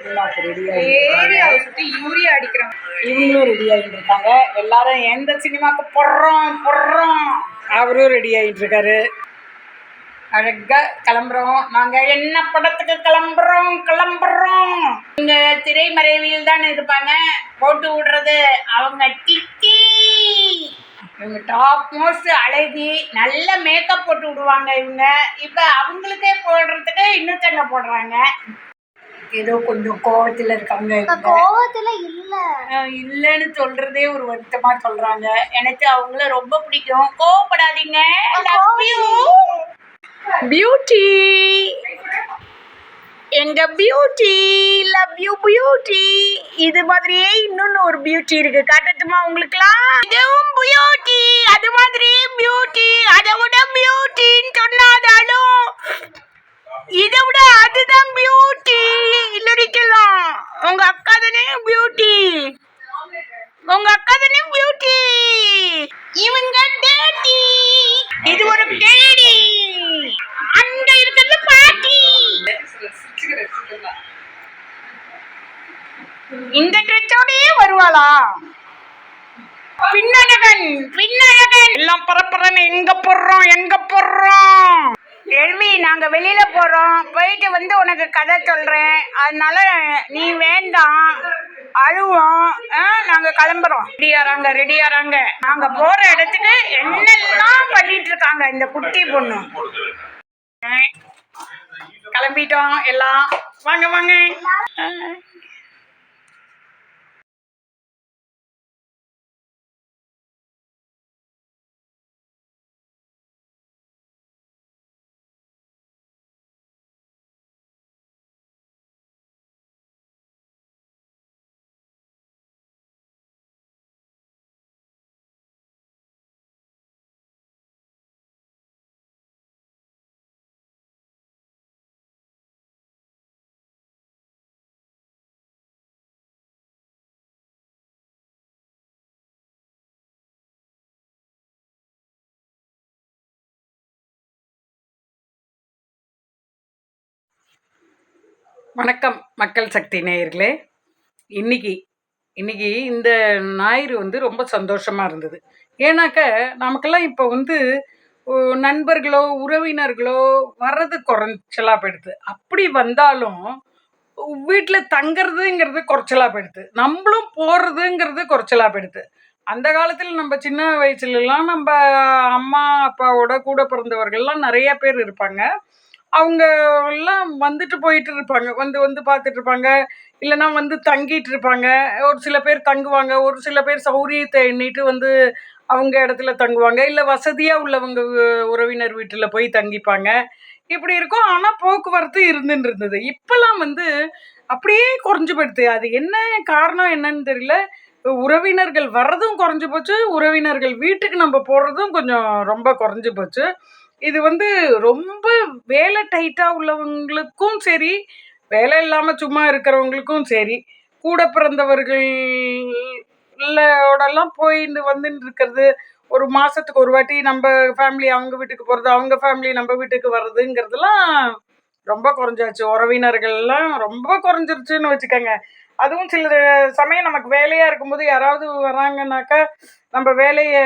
திருவிழாக்கு ready urea அடிக்கிறாங்க இவங்களும் ரெடி ஆகிட்டு இருக்காங்க. எல்லாரும் எந்த சினிமாக்கு போடுறோம் போடுறோம் அவரும் ரெடி ஆகிட்டு இருக்காரு. அழகா கிளம்புறோம். நாங்க என்ன படத்துக்கு கிளம்புறோம் கிளம்புறோம். இங்க திரைமறைவில் தான் இருப்பாங்க. போட்டு விடுறது. அவங்க டிக்கி இவங்க டாப் மோஸ்ட் அழகி நல்ல மேக்கப் போட்டு விடுவாங்க இவங்க. இப்போ அவங்களுக்கே போடுறதுக்கு இன்னொருத்தங்க போடுறாங்க. ஏதோ கொஞ்சம் கோவத்தில் இருக்காங்க. கோவத்துல இல்ல. இல்லைன்னு சொல்றதே ஒரு வருத்தமா சொல்றாங்க. எனக்கு அவங்கள ரொம்ப பிடிக்கும். கோவப்படாதீங்க. பியூட்டி எங்க பியூட்டி லவ் யூ பியூட்டி இது மாதிரியே இன்னொன்னு ஒரு பியூட்டி இருக்கு. காட்டட்டுமா உங்களுக்குலாம் இதுவும் பியூட்டி அது மாதிரி பியூட்டி அதை விட பியூட்டின்னு சொன்னாதாலும் இதை விட அதுதான் பியூட்டி இல்லடிக்கலாம் உங்க அக்கா தானே பியூட்டி உங்க அக்கா தானே பியூட்டி இவங்க டேட்டி இது ஒரு டேடி அங்க இருக்கிறது பாட்டி. இந்த ட்ரெச்சோடயே வருவாளா? பின்னழகன் பின்னழகன். எல்லாம் பரப்புறன்னு எங்க போடுறோம் எங்க போடுறோம்? எல்வி நாங்க வெளியில போறோம். போயிட்டு வந்து உனக்கு கதை சொல்றேன். அதனால நீ வேண்டாம். அழுவோம். ஆ, நாங்க கிளம்புறோம். ரெடியாராங்க ரெடியாராங்க நாங்க போற இடத்துக்கு என்னெல்லாம் பண்ணிட்டு இருக்காங்க இந்த குட்டி பொண்ணு. ஆ, கிளம்பிட்டோம் எல்லாம். வாங்க வாங்க. வணக்கம் மக்கள் சக்தி நேயர்களே. இன்னைக்கு இன்னைக்கு இந்த ஞாயிறு வந்து ரொம்ப சந்தோஷமா இருந்தது. ஏன்னாக்க நமக்கெல்லாம் இப்போ வந்து நண்பர்களோ உறவினர்களோ வர்றது குறைச்சலா போயிடுது. அப்படி வந்தாலும் வீட்டில் தங்குறதுங்கிறது குறைச்சலா போயிடுது. நம்மளும் போகிறதுங்கிறது குறைச்சலா போயிடுது. அந்த காலத்தில் நம்ம சின்ன வயசுலலாம் நம்ம அம்மா அப்பாவோட கூட பிறந்தவர்கள்லாம் நிறைய பேர் இருப்பாங்க. அவங்க எல்லாம் வந்துட்டு போயிட்டு இருப்பாங்க வந்து வந்து பார்த்துட்டு இருப்பாங்க இல்லைன்னா வந்து தங்கிட்டு இருப்பாங்க ஒரு சில பேர் தங்குவாங்க. ஒரு சில பேர் சௌரியத்தை எண்ணிட்டு வந்து அவங்க இடத்துல தங்குவாங்க. இல்லை வசதியாக உள்ளவங்க உறவினர் வீட்டில் போய் தங்கிப்பாங்க. இப்படி இருக்கும். ஆனால் போக்குவரத்து இருந்துன்னு இருந்தது இப்போல்லாம் வந்து அப்படியே குறைஞ்சு போயிடுது. அது என்ன காரணம் என்னன்னு தெரியல. உறவினர்கள் வர்றதும் குறைஞ்சு போச்சு. உறவினர்கள் வீட்டுக்கு நம்ம போடுறதும் கொஞ்சம் ரொம்ப குறைஞ்சு போச்சு. இது வந்து ரொம்ப வேலை டைட்டாக உள்ளவங்களுக்கும் சரி வேலை இல்லாமல் சும்மா இருக்கிறவங்களுக்கும் சரி கூட பிறந்தவர்களோடலாம் போயிட்டு வந்துட்டு இருக்கிறது ஒரு மாதத்துக்கு ஒரு வாட்டி நம்ம ஃபேமிலி அவங்க வீட்டுக்கு போகிறது அவங்க ஃபேமிலி நம்ம வீட்டுக்கு வர்றதுங்கிறதுலாம் ரொம்ப குறைஞ்சாச்சு. உறவினர்கள்லாம் ரொம்ப குறைஞ்சிருச்சுன்னு வச்சுக்கோங்க. அதுவும் சில சமயம் நமக்கு வேலையாக இருக்கும்போது யாராவது வராங்கனாக்கா நம்ம வேலையை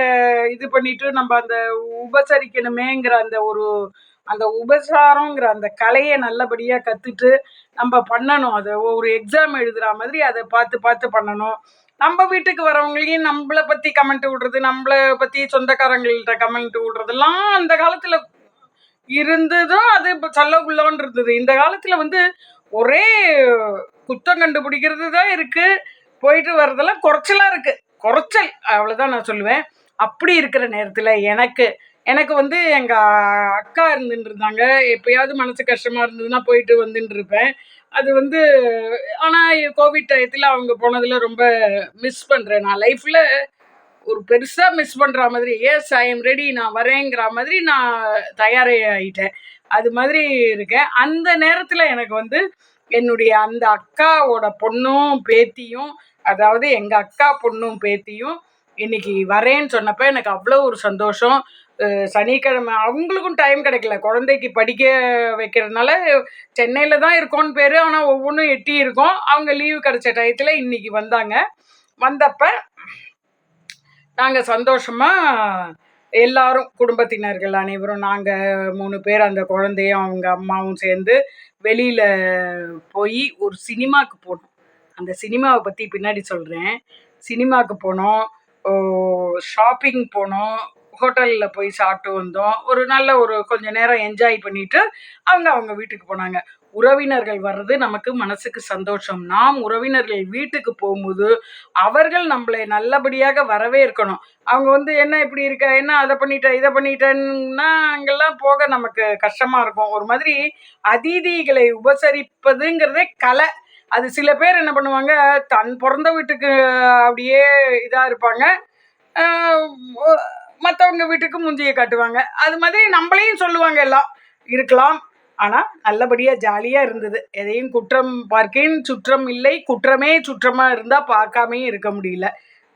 இது பண்ணிட்டு நம்ம அந்த உபசரிக்கணுமேங்கிற அந்த ஒரு அந்த உபசாரங்கிற அந்த கலையை நல்லபடியாக கற்றுட்டு நம்ம பண்ணணும். அதை ஒரு எக்ஸாம் எழுதுகிற மாதிரி அதை பார்த்து பார்த்து பண்ணணும். நம்ம வீட்டுக்கு வரவங்களையும் நம்மளை பற்றி கமெண்ட் விடுறது நம்மளை பற்றி சொந்தக்காரங்கள்ட்ட கமெண்ட் விடுறதெல்லாம் அந்த காலத்தில் இருந்ததும் அது இப்போ சல்லகுள்ளோன்னு இருந்தது இந்த காலத்தில் வந்து ஒரே குத்தம் கண்டுபிடிக்கிறது தான் இருக்குது போயிட்டு வர்றதெல்லாம் குறைச்சலாக இருக்குது குறைச்சல் அவ்வளோதான் நான் சொல்லுவேன். அப்படி இருக்கிற நேரத்தில் எனக்கு எனக்கு வந்து எங்கள் அக்கா இருந்துட்டு இருந்தாங்க எப்பயாவது மனசு கஷ்டமாக இருந்ததுன்னா போயிட்டு வந்துட்டு இருப்பேன் அது வந்து ஆனால் கோவிட் டயத்தில் அவங்க போனதில் ரொம்ப மிஸ் பண்ணுறேன் நான் லைஃப்பில் ஒரு பெருசாக மிஸ் பண்ணுற மாதிரி எஸ் ஐ எம் ரெடி நான் வரேங்கிற மாதிரி நான் தயாராகிட்டேன் அது மாதிரி இருக்கேன். அந்த நேரத்தில் எனக்கு வந்து என்னுடைய அந்த அக்காவோட பொண்ணும் பேத்தியும் அதாவது எங்கள் அக்கா பொண்ணும் பேத்தியும் இன்னைக்கு வரேன்னு சொன்னப்போ எனக்கு அவ்வளோ ஒரு சந்தோஷம். சனிக்கிழமை அவங்களுக்கும் டைம் கிடைக்கல. குழந்தைக்கு படிக்க வைக்கிறதுனால சென்னையில் தான் இருக்கோன்னு பேர். ஆனால் ஒவ்வொன்றும் எட்டி இருக்கோம். அவங்க லீவு கிடைச்ச டயத்தில் இன்னைக்கு வந்தாங்க. வந்தப்ப நாங்கள் சந்தோஷமாக எல்லாரும் குடும்பத்தினர்கள் அனைவரும் நாங்கள் மூணு பேர் அந்த குழந்தையும் அவங்க அம்மாவும் சேர்ந்து வெளியில் போய் ஒரு சினிமாவுக்கு போனோம். அந்த சினிமாவை பற்றி பின்னாடி சொல்கிறேன் சினிமாவுக்கு போனோம். ஷாப்பிங் போனோம். ஹோட்டலில் போய் சாப்பிட்டு வந்தோம். ஒரு நல்ல ஒரு கொஞ்சம் நேரம் என்ஜாய் பண்ணிட்டு அவங்க அவங்க வீட்டுக்கு போனாங்க. உறவினர்கள் வர்றது நமக்கு மனசுக்கு சந்தோஷம். நாம் உறவினர்கள் வீட்டுக்கு போகும்போது அவர்கள் நம்மளை நல்லபடியாக வரவேற்கணும் அவங்க வந்து என்ன இப்படி இருக்க? என்ன அதை பண்ணிட்டேன் இதை பண்ணிட்டேன்னா அங்கெல்லாம் போக நமக்கு கஷ்டமாக இருக்கும். ஒரு மாதிரி அதிதிகளை உபசரிப்பதுங்கிறதே கலை. அது சில பேர் என்ன பண்ணுவாங்க தன் பிறந்த வீட்டுக்கு அப்படியே இதாக இருப்பாங்க. மற்றவங்க வீட்டுக்கு முஞ்சியை காட்டுவாங்க. அது மாதிரி நம்மளையும் சொல்லுவாங்க எல்லாம். இருக்கலாம். ஆனால் நல்லபடியாக ஜாலியாக இருந்தது. எதையும் குற்றம் பார்க்கேன் சுற்றம் இல்லை. குற்றமே சுற்றமாக இருந்தால் பார்க்காமையும் இருக்க முடியல.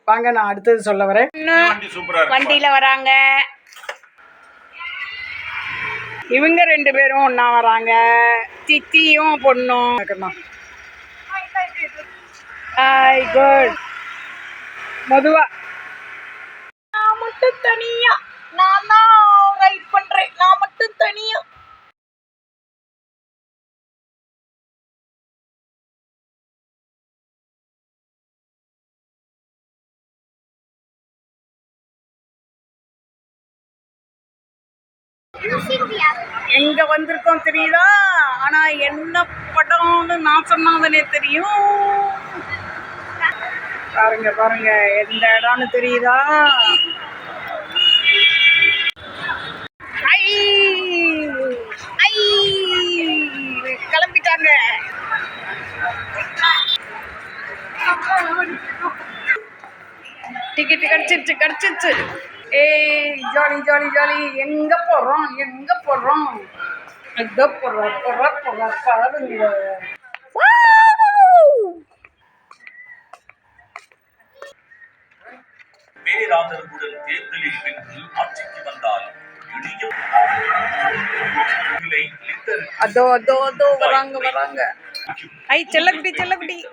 வாங்க நான் அடுத்தது சொல்ல வரேன். வண்டி சூப்பரா இருக்கு. வண்டியில் வராங்க. இவங்க ரெண்டு பேரும் ஒன்றா வராங்க. சித்தியும் பொண்ணும். ஹாய் குட் மதுவா. நான் மட்டும் தனியா. நான் தான் ரைட் பண்றேன். நான் மட்டும் தனியா. எங்க வந்திருக்கோம் தெரியுதா ஆனா என்ன படம்னு நான் சொன்னாதானே தெரியும் பாருங்க பாருங்க எந்த இடம்னு தெரியுதா ஐ! ஐ! கிளம்பிட்டாங்க டிக்கெட் கிடைச்சிருச்சு கிடைச்சிருச்சு ஏய் ஜாலி ஜாலி ஜாலி. எங்க போறோம்? எங்க போறோம்? எங்க போறோம் போற போற பாருங்க. பேராதரவுடன் தேர்தலில் வென்று ஆட்சிக்கு வந்தால் அதோ அதோ அதோ வராங்க வராங்க. ஐ திருநந்தையில்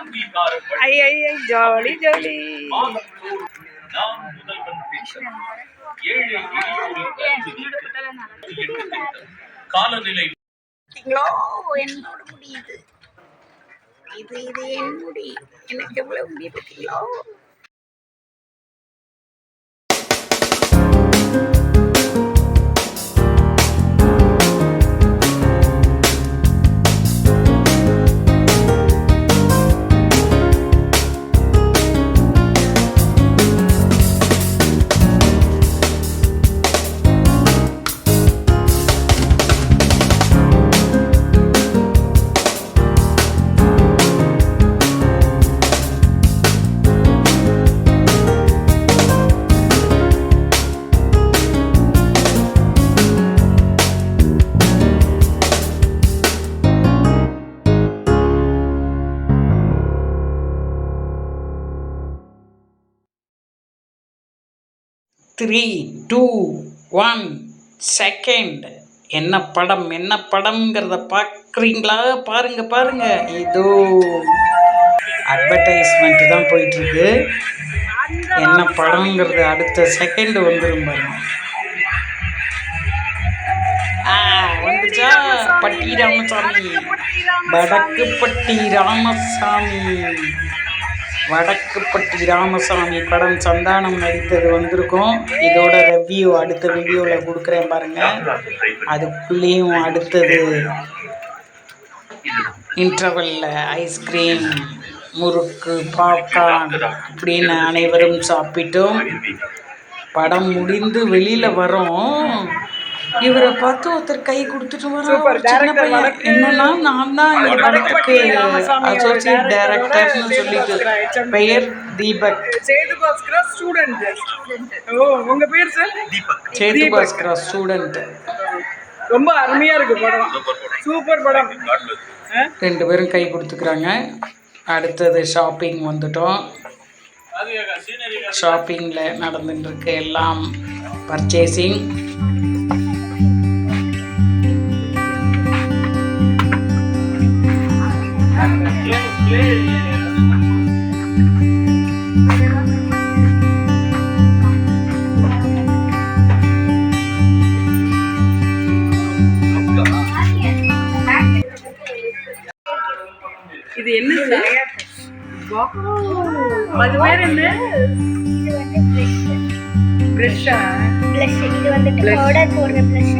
அங்கீகாரம் ஐ ஐ ஐ ஜாலி ஜாலி. நான் முதல்வன் திட்டம் ஏழை காலநிலை என்னோட முடியுது. இது இது என் முடி. எனக்கு எவ்வளவு முடி பார்த்தீங்களோ த்ரீ டூ ஒன் செகண்ட் என்ன படம் என்ன படம்ங்கிறத பார்க்குறீங்களா பாருங்க பாருங்க. இதோ அட்வர்டைஸ்மெண்ட் தான் போயிட்டுருக்கு. என்ன படம்ங்கிறது அடுத்த செகண்ட் வந்துடும் பாருங்க. வந்துச்சா? பட்டி ராமசாமி. வடக்குப்பட்டி ராமசாமி. வடக்குப்பட்டி ராமசாமி படம் சந்தானம் நடித்தது வந்திருக்கும். இதோட ரிவ்யூ அடுத்த வீடியோவில் கொடுக்குறேன் பாருங்கள் அதுக்குள்ளேயும் அடுத்தது இன்டர்வல்ல ஐஸ்கிரீம் முறுக்கு பாப்கார்ன் அப்படின்னு அனைவரும் சாப்பிட்டோம். படம் முடிந்து வெளியில் வரோம். இவரை பார்த்து ஒருத்தர் கை கொடுத்துட்டு வரோம் ஒரு சின்ன பையன். என்னன்னா நான் தான் இந்த படத்துக்கு அசோசியேட் டைரக்டர்னு சொல்லிட்டு. பெயர் தீபக். சேது பாஸ்கரா ஸ்டூடெண்ட் ஓ உங்க பேர் சார் சேது பாஸ்கரா ஸ்டூடெண்ட் ரொம்ப அருமையா இருக்கு படம். சூப்பர் படம். ரெண்டு பேரும் கை கொடுத்துக்கிறாங்க. அடுத்தது ஷாப்பிங் வந்துட்டோம். ஷாப்பிங்கில் நடந்துட்டு இருக்கு எல்லாம் பர்ச்சேசிங் இது என்ன அது பேர் என்ன? வந்து ப்ளஷ் ப்ளஷ் இது வந்துட்டு பவுடர் போடுற ப்ளஷ்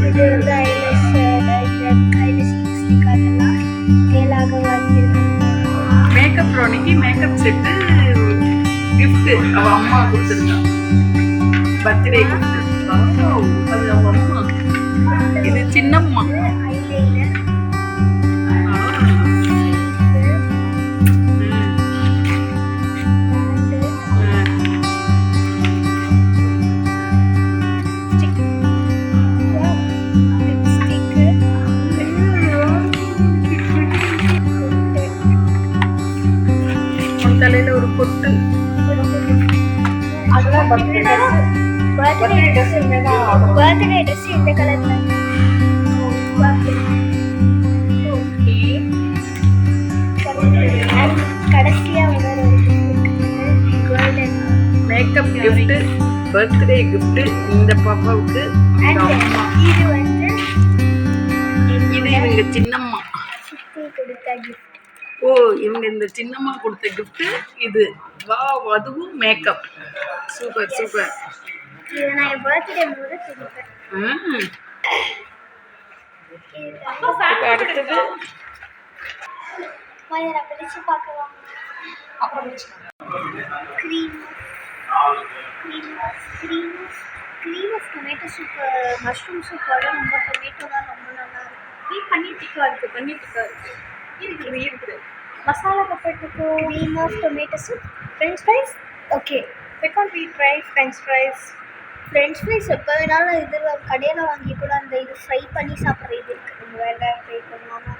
இது வந்து ஐலஷ் ஐலஷ் லிப்ஸ்டிக் அதெல்லாம் ரோனிக்கு மேக்கப் செட்டு gift அவ அம்மா கொடுத்துருக்கா பர்த்டே அது அவ அம்மா. இது சின்னம்மா. பர்த்டே gift இந்த பாப்பாவுக்கு இது வந்து இது இவங்க சின்னம்மா. கிஃப்ட் ஓ இவங்க இந்த சின்னம்மா கொடுத்த gift இது. வா அதுவும் மேக்கப் சூப்பர் சூப்பர் அடுத்தது. வயரை பிடிச்சு பார்க்கலாம் cream cream cream cream tomato soup mushroom சூப்போட நம்ம டொமேட்டோ தான் ரொம்ப நல்லா இருக்கும் நீ பன்னீர் டிக்கா இருக்கு பன்னீர் டிக்கா இருக்கு. இருக்குது இருக்குது masala பப்பட்டுக்கு cream of tomato soup French fries okay second we try French fries French fries எப்போ வேணாலும் இதில் கடையில் வாங்கி கூட அந்த இது ஃப்ரை பண்ணி சாப்பிட்ற இது இருக்குது வேலை ட்ரை பண்ணுவாங்க